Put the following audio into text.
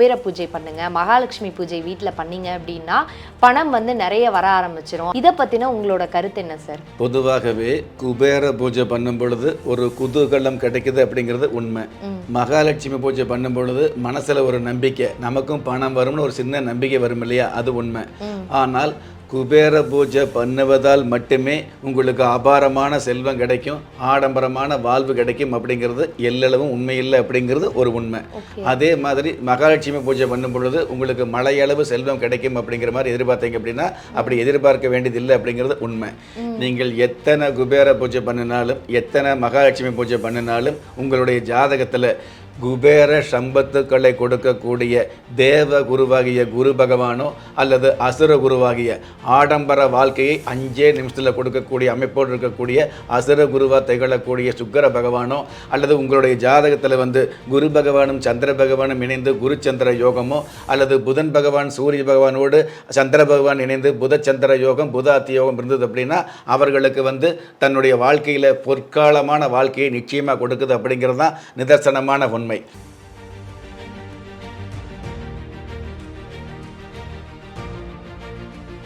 குபேர பூஜை பண்ணுங்க மகாலட்சுமி பூஜை வீட்டில் பண்ணீங்க அப்படின்னா பணம் வந்து நிறைய வர ஆரம்பிச்சிரும். இதை பற்றின உங்களோட கருத்து என்ன சார் பொதுவாகவே குபேர பூஜை பண்ணும் பொழுது ஒரு குதூகலம் கிடைக்குது அப்படிங்கிறது உண்மை. மகாலட்சுமி பூஜை பண்ணும் பொழுது மனசுல ஒரு நம்பிக்கை நமக்கும் பணம் வரும்னு ஒரு சின்ன நம்பிக்கை வரும் இல்லையா? அது உண்மை. ஆனால் குபேர பூஜை பண்ணுவதால் மட்டுமே உங்களுக்கு அபாரமான செல்வம் கிடைக்கும் ஆடம்பரமான வாழ்வு கிடைக்கும் அப்படிங்கிறது எல்லளவும் உண்மை இல்லை அப்படிங்கிறது ஒரு உண்மை. அதே மாதிரி மகாலட்சுமி பூஜை பண்ணும் பொழுது உங்களுக்கு மழையளவு செல்வம் கிடைக்கும் அப்படிங்கிற மாதிரி எதிர்பார்த்தீங்க அப்படின்னா அப்படி எதிர்பார்க்க வேண்டியதில்லை அப்படிங்கிறது உண்மை. நீங்கள் எத்தனை குபேர பூஜை பண்ணினாலும் எத்தனை மகாலட்சுமி பூஜை பண்ணினாலும் உங்களுடைய ஜாதகத்தில் குபேர சம்பத்துக்களை கொடுக்கக்கூடிய தேவ குருவாகிய குரு பகவானோ அல்லது அசுர குருவாகிய ஆடம்பர வாழ்க்கையை அஞ்சே நிமிஷத்தில் கொடுக்கக்கூடிய அமைப்போடு இருக்கக்கூடிய அசுர குருவா திகழக்கூடிய சுக்கர பகவானோ அல்லது உங்களுடைய ஜாதகத்தில் வந்து குரு பகவானும் சந்திர பகவானும் இணைந்து குரு சந்திர யோகமோ அல்லது புதன் பகவான் சூரிய பகவானோடு சந்திர பகவான் இணைந்து புத சந்திர யோகம் புத அத்தி யோகம் இருந்தது அப்படின்னா அவர்களுக்கு வந்து தன்னுடைய வாழ்க்கையில் பொற்காலமான வாழ்க்கையை நிச்சயமாக கொடுக்குது அப்படிங்கிறது தான் நிதர்சனமான உண்மை. は。